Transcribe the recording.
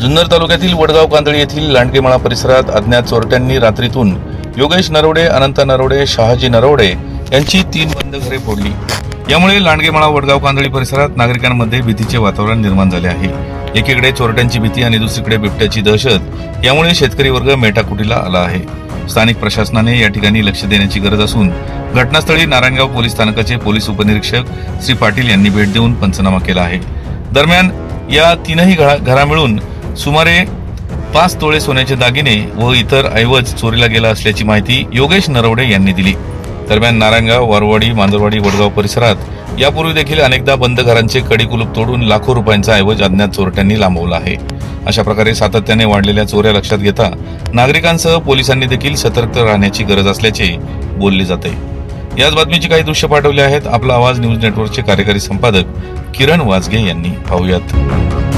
जुन्नर तालुक्यातील वडगाव कांदळी येथील लांडगेमाळा परिसरात अज्ञात चोरट्यांनी रात्रीतून योगेश नरवडे अनंत नरवडे शहाजी नरवडे यांची तीन बंद घरे फोडली. यामुळे लांडगेमाळा वडगाव कांदळी परिसरात नागरिकांमध्ये भीतीचे वातावरण निर्माण झाले आहे. एकीकडे चोरट्यांची भीती आणि दुसरीकडे बिबट्याची दहशत. यामुळे शेतकरी वर्ग मेटाकुटीला आला आहे. स्थानिक प्रशासनाने या ठिकाणी लक्ष देण्याची गरज असून घटनास्थळी नारायणगाव पोलीस स्थानकाचे पोलीस उपनिरीक्षक श्री पाटील यांनी भेट देऊन पंचनामा केला आहे. दरम्यान या तीनही घरा घरा मिळून सुमारे पाच तोळे सोन्याचे दागिने व इतर ऐवज चोरीला गेला असल्याची माहिती योगेश नरवडे यांनी दिली. दरम्यान नारायणगाव वारवाडी मांजरवाडी वडगाव परिसरात यापूर्वी देखील अनेकदा बंद घरांचे कडी कुलूप तोडून लाखो रुपयांचा ऐवज अज्ञात चोरट्यांनी लांबवला आहे. अशा प्रकारे सातत्याने वाढलेल्या चोऱ्या लक्षात घेता नागरिकांसह पोलिसांनी देखील सतर्क राहण्याची गरज असल्याचे बोलले जाते. याच बातमीची काही दृश्य पाठवले आहेत. आपला आवाज न्यूज नेटवर्कचे कार्यकारी संपादक किरण वाजगे यांनी पाहूयात.